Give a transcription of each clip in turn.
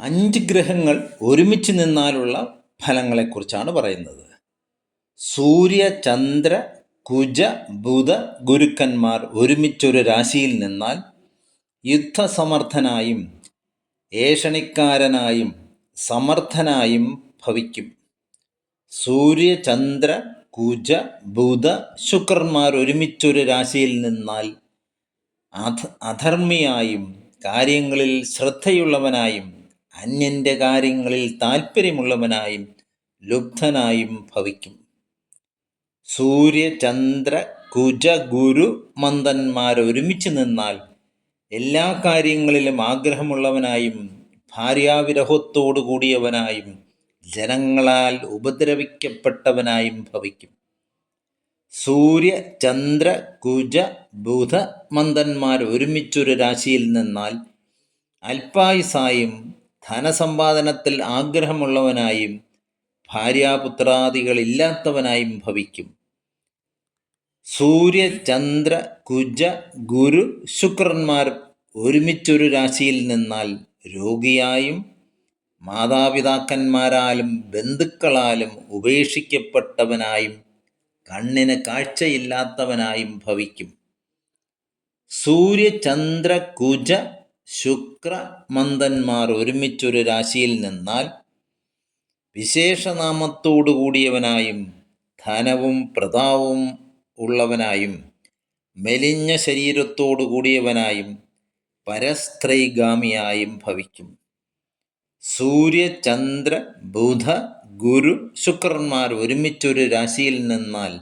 അഞ്ച് ഗ്രഹങ്ങൾ ഒരുമിച്ച് നിന്നാലുള്ള ഫലങ്ങളെക്കുറിച്ചാണ് പറയുന്നത്. സൂര്യ ചന്ദ്ര കുജ ബുധ ഗുരുക്കന്മാർ ഒരുമിച്ചൊരു രാശിയിൽ നിന്നാൽ യുദ്ധസമർത്ഥനായും ഏഷണിക്കാരനായും സമർത്ഥനായും ഭവിക്കും. സൂര്യ ചന്ദ്ര കുജ ബുധ ശുക്രന്മാർ ഒരുമിച്ചൊരു രാശിയിൽ നിന്നാൽ അധ അധർമ്മിയായും കാര്യങ്ങളിൽ ശ്രദ്ധയുള്ളവനായും അന്യന്റെ കാര്യങ്ങളിൽ താൽപ്പര്യമുള്ളവനായും ലുബ്ധനായും ഭവിക്കും. സൂര്യ ചന്ദ്ര കുജ ഗുരു മന്ദന്മാർ ഒരുമിച്ച് നിന്നാൽ എല്ലാ കാര്യങ്ങളിലും ആഗ്രഹമുള്ളവനായും ഭാര്യാവിരഹത്തോടു കൂടിയവനായും ജനങ്ങളാൽ ഉപദ്രവിക്കപ്പെട്ടവനായും ഭവിക്കും. സൂര്യ ചന്ദ്ര കുജ ബുധ മന്ദന്മാർ ഒരുമിച്ചൊരു രാശിയിൽ നിന്നാൽ അല്പായുസായും ധനസമ്പാദനത്തിൽ ആഗ്രഹമുള്ളവനായും ഭാര്യാപുത്രാദികളില്ലാത്തവനായും ഭവിക്കും. സൂര്യ ചന്ദ്ര കുജ ഗുരു ശുക്രന്മാർ ഒരുമിച്ചൊരു രാശിയിൽ നിന്നാൽ രോഗിയായും മാതാപിതാക്കന്മാരാലും ബന്ധുക്കളാലും ഉപേക്ഷിക്കപ്പെട്ടവനായും കണ്ണിന് കാഴ്ചയില്ലാത്തവനായും ഭവിക്കും. സൂര്യ ചന്ദ്ര കുജ ശുക്ര മന്ദന്മാർ ഒരുമിച്ചൊരു രാശിയിൽ നിന്നാൽ വിശേഷനാമത്തോടു കൂടിയവനായും ധനവും പ്രതാവും ഉള്ളവനായും മെലിഞ്ഞ ശരീരത്തോടു കൂടിയവനായും പരസ്ത്രൈഗാമിയായും ഭവിക്കും. സൂര്യ ചന്ദ്ര ബുധ ഗുരു ശുക്രന്മാർ ഒരുമിച്ചൊരു രാശിയിൽ നിന്നാൽ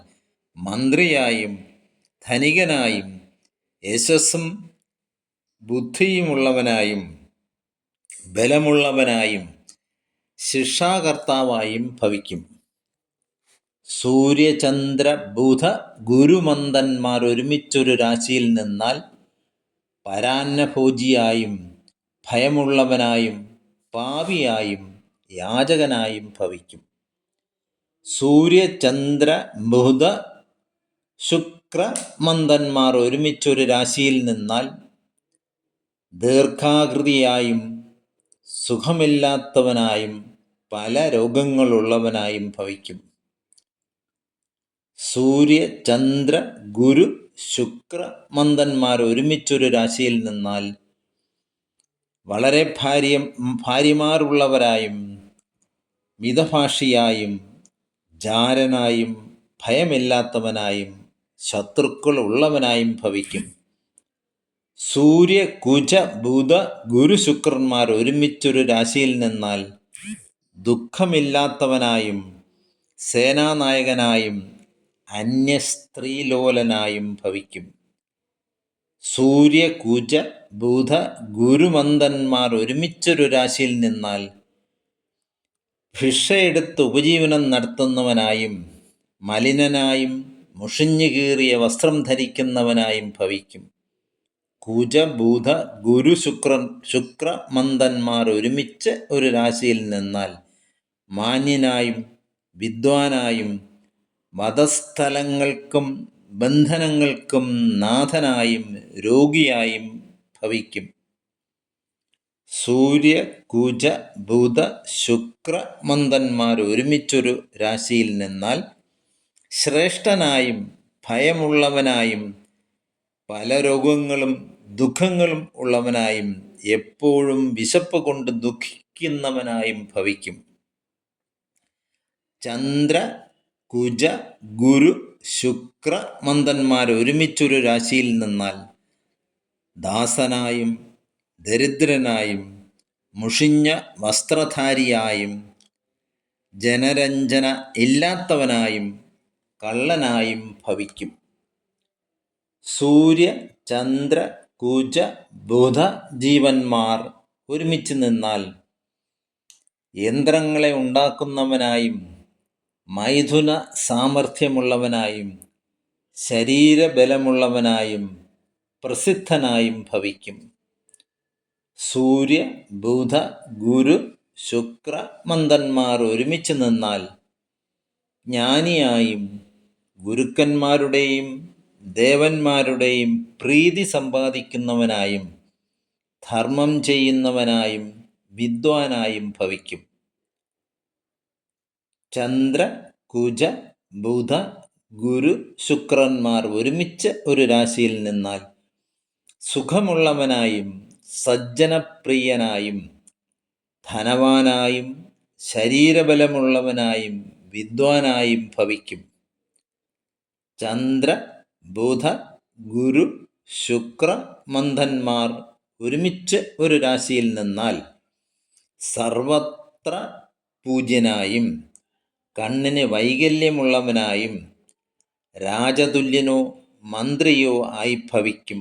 മന്ത്രിയായും ധനികനായും യശസ്സും ബുദ്ധിയുമുള്ളവനായും ബലമുള്ളവനായും ശിക്ഷാകർത്താവായും ഭവിക്കും. സൂര്യചന്ദ്ര ബുധ ഗുരുമന്ദന്മാർ ഒരുമിച്ചൊരു രാശിയിൽ നിന്നാൽ പരാന്നഭോജിയായും ഭയമുള്ളവനായും പാവിയായും യാചകനായും ഭവിക്കും. സൂര്യചന്ദ്ര ബുധ ശുക്രമന്ദന്മാർ ഒരുമിച്ചൊരു രാശിയിൽ നിന്നാൽ ദീർഘാകൃതിയായും സുഖമില്ലാത്തവനായും പല രോഗങ്ങളുള്ളവനായും ഭവിക്കും. സൂര്യ ചന്ദ്ര ഗുരു ശുക്ര മന്ദന്മാർ ഒരുമിച്ചൊരു രാശിയിൽ നിന്നാൽ വളരെ ഭാര്യ ഭാര്യമാരുള്ളവരായും മിതഭാഷിയായും ജാരനായും ഭയമില്ലാത്തവനായും ശത്രുക്കൾ ഉള്ളവനായും ഭവിക്കും. സൂര്യ കുജ ബുധ ഗുരു ശുക്രന്മാർ ഒരുമിച്ചൊരു രാശിയിൽ നിന്നാൽ ദുഃഖമില്ലാത്തവനായും സേനാനായകനായും അന്യ സ്ത്രീലോലനായും ഭവിക്കും. സൂര്യ കുജ ബുധ ഗുരുമന്ദന്മാർ ഒരുമിച്ചൊരു രാശിയിൽ നിന്നാൽ ഭിക്ഷയെടുത്ത് ഉപജീവനം നടത്തുന്നവനായും മലിനനായും മുഷിഞ്ഞു കീറിയ വസ്ത്രം ധരിക്കുന്നവനായും ഭവിക്കും. കുജ ബുധ ഗുരു ശുക്ര മന്ദന്മാർ ഒരുമിച്ച് ഒരു രാശിയിൽ നിന്നാൽ മാന്യനായും വിദ്വാനായും മതസ്ഥലങ്ങൾക്കും ബന്ധനങ്ങൾക്കും നാഥനായും രോഗിയായും ഭവിക്കും. സൂര്യ കുജ ബുധ ശുക്ര മന്ദന്മാർ ഒരുമിച്ചൊരു രാശിയിൽ നിന്നാൽ ശ്രേഷ്ഠനായും ഭയമുള്ളവനായും പല രോഗങ്ങളും ദുഃഖങ്ങളും ഉള്ളവനായും എപ്പോഴും വിശപ്പ് കൊണ്ട് ദുഃഖിക്കുന്നവനായും ഭവിക്കും. ചന്ദ്ര കുജ ഗുരു ശുക്ര മന്ദന്മാർ ഒരുമിച്ചൊരു രാശിയിൽ നിന്നാൽ ദാസനായും ദരിദ്രനായും മുഷിഞ്ഞ വസ്ത്രധാരിയായും ജനരഞ്ജന ഇല്ലാത്തവനായും കള്ളനായും ഭവിക്കും. സൂര്യ ചന്ദ്ര കുജ ബുധ ജീവന്മാർ ഒരുമിച്ച് നിന്നാൽ യന്ത്രങ്ങളെ ഉണ്ടാക്കുന്നവനായും മൈഥുന സാമർഥ്യമുള്ളവനായും ശരീരബലമുള്ളവനായും പ്രസിദ്ധനായും ഭവിക്കും. സൂര്യ ബുധ ഗുരു ശുക്ര മന്ദന്മാർ ഒരുമിച്ച് നിന്നാൽ ജ്ഞാനിയായും ഗുരുക്കന്മാരുടെയും ദേവന്മാരുടെയും പ്രീതി സമ്പാദിക്കുന്നവനായും ധർമ്മം ചെയ്യുന്നവനായും വിദ്വാനായും ഭവിക്കും. ചന്ദ്ര കുജ ബുധ ഗുരു ശുക്രന്മാർ ഒരുമിച്ച് ഒരു രാശിയിൽ നിന്നാൽ സുഖമുള്ളവനായും സജ്ജനപ്രിയനായും ധനവാനായും ശരീരബലമുള്ളവനായും വിദ്വാനായും ഭവിക്കും. ചന്ദ്ര ബുധ ഗുരു ശുക്ര മന്ദന്മാർ ഒരുമിച്ച് ഒരു രാശിയിൽ നിന്നാൽ സർവത്ര പൂജ്യനായും കണ്ണിന് വൈകല്യമുള്ളവനായും രാജതുല്യനോ മന്ത്രിയോ ആയി ഭവിക്കും.